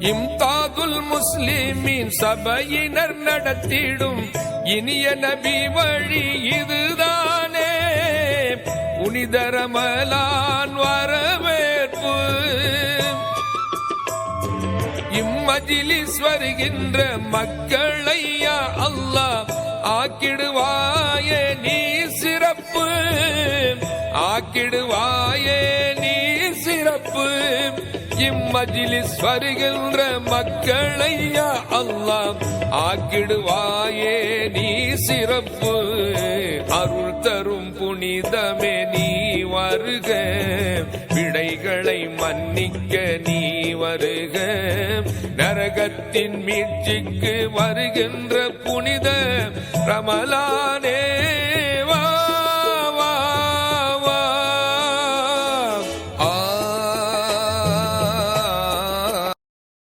இம்தாதுல் முஸ்லிமின் சபையினர் நடத்திடும் இனிய நபி வழி இதுதானே. புனிதரமலான் வரவேற்பு. இம்மஜிலிஸ் வருகின்ற மக்களையா அல்லாஹ் ஆக்கிடுவாயே நீ சிறப்பு. ஆக்கிடுவாயே நீ சிறப்பு. இம்மஜிலிஸ் வருகின்ற மக்களையா அல்லாம் ஆக்கிடுவாயே நீ சிறப்பு. அருள் தரும் புனிதமே நீ வருக. பிழைகளை மன்னிக்க நீ வருக. நரகத்தின் மீட்சிக்கு வருகின்ற புனித ரமலானே